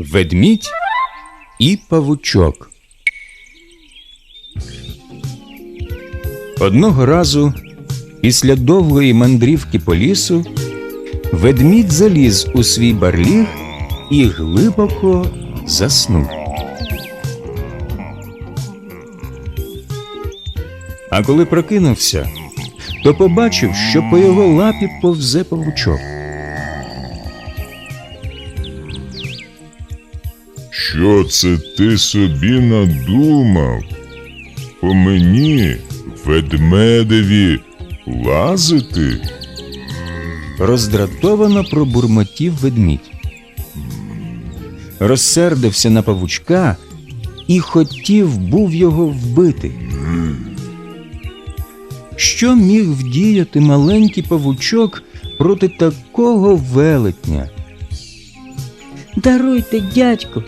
Ведмідь і павучок. Одного разу, після довгої мандрівки по лісу, ведмідь заліз у свій барліг і глибоко заснув. А коли прокинувся, то побачив, що по його лапі повзе павучок. Що це ти собі надумав? По мені, ведмедеві, лазити? Роздратовано пробурмотів ведмідь. Розсердився на павучка і хотів був його вбити. Що міг вдіяти маленький павучок проти такого велетня? Даруйте, дядько,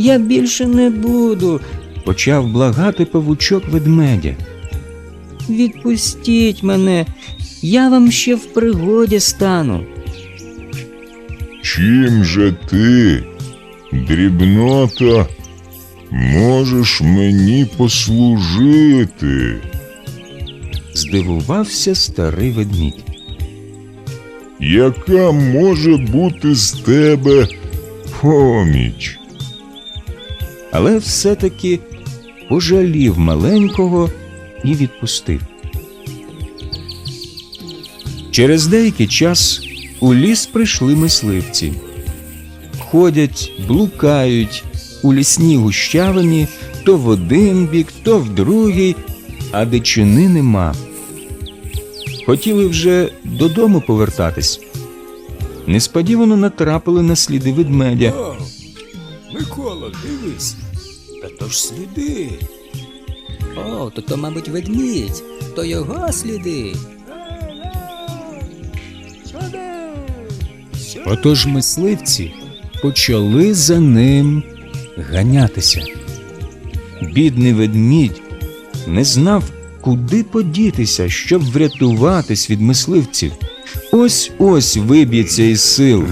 я більше не буду. Почав благати павучок ведмедя. Відпустіть мене, я вам ще в пригоді стану. Чим же ти, дрібнота, можеш мені послужити? Здивувався старий ведмідь. Яка може бути з тебе поміч? Але все-таки пожалів маленького і відпустив. Через деякий час у ліс прийшли мисливці. Ходять, блукають у лісній гущавині то в один бік, то в другий, а дичини нема. Хотіли вже додому повертатись. Несподівано натрапили на сліди ведмедя. Дивись. Та то ж сліди. О, то то, мабуть, ведмідь, то його сліди. Отож мисливці почали за ним ганятися. Бідний ведмідь не знав, куди подітися, щоб врятуватись від мисливців. Ось ось виб'ється із сил.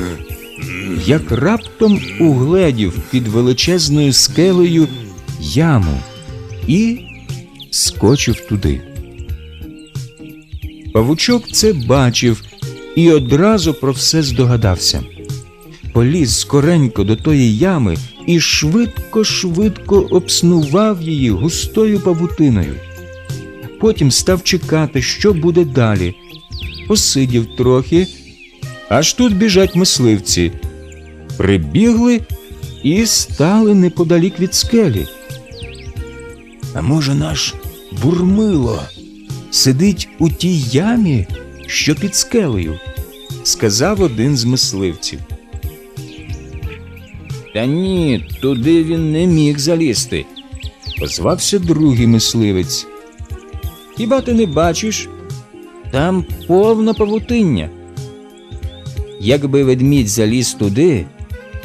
Як раптом угледів під величезною скелею яму і скочив туди. Павучок це бачив і одразу про все здогадався. Поліз скоренько до тої ями і швидко-швидко обснував її густою павутиною. Потім став чекати, що буде далі. Посидів трохи, аж тут біжать мисливці. Прибігли і стали неподалік від скелі. А може, наш бурмило сидить у тій ямі, що під скелею, сказав один з мисливців. Та ні, туди він не міг залізти, озвався другий мисливець. Хіба ти не бачиш? Там повно павутиння. Якби ведмідь заліз туди,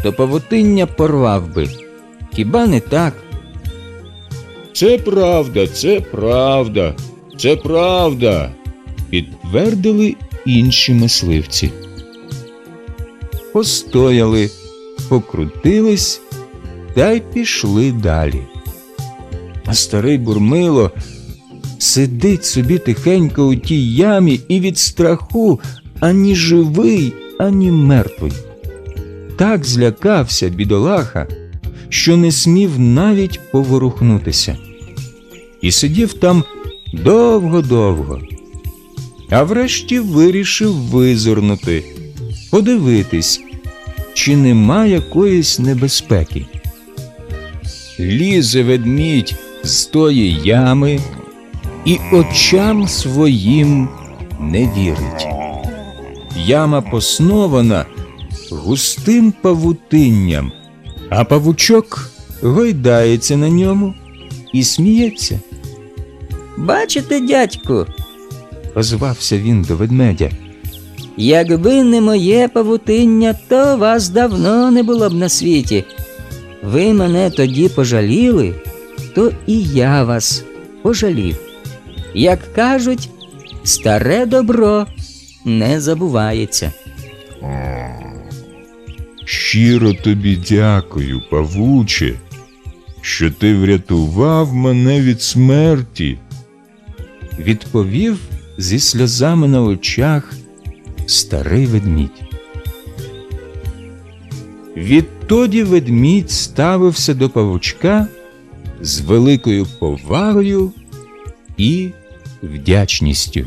то павутиння порвав би. Хіба не так? Це правда, це правда, це правда, підтвердили інші мисливці. Постояли, покрутились та й пішли далі. А старий бурмило сидить собі тихенько у тій ямі і від страху ані живий, ані мертвий. Так злякався бідолаха, що не смів навіть поворухнутися. І сидів там довго-довго, а врешті вирішив визирнути, подивитись, чи нема якоїсь небезпеки. Лізе ведмідь з тої ями і очам своїм не вірить. Яма поснована густим павутинням, а павучок гойдається на ньому і сміється. Бачите, дядьку, Озвався він до ведмедя. якби не моє павутиння, то вас давно не було б на світі. Ви мене тоді пожаліли, то і я вас пожалів. Як кажуть, старе добро не забувається. Щиро тобі дякую, павуче, що ти врятував мене від смерті. Відповів зі сльозами на очах старий ведмідь. Відтоді ведмідь ставився до павучка з великою повагою і вдячністю.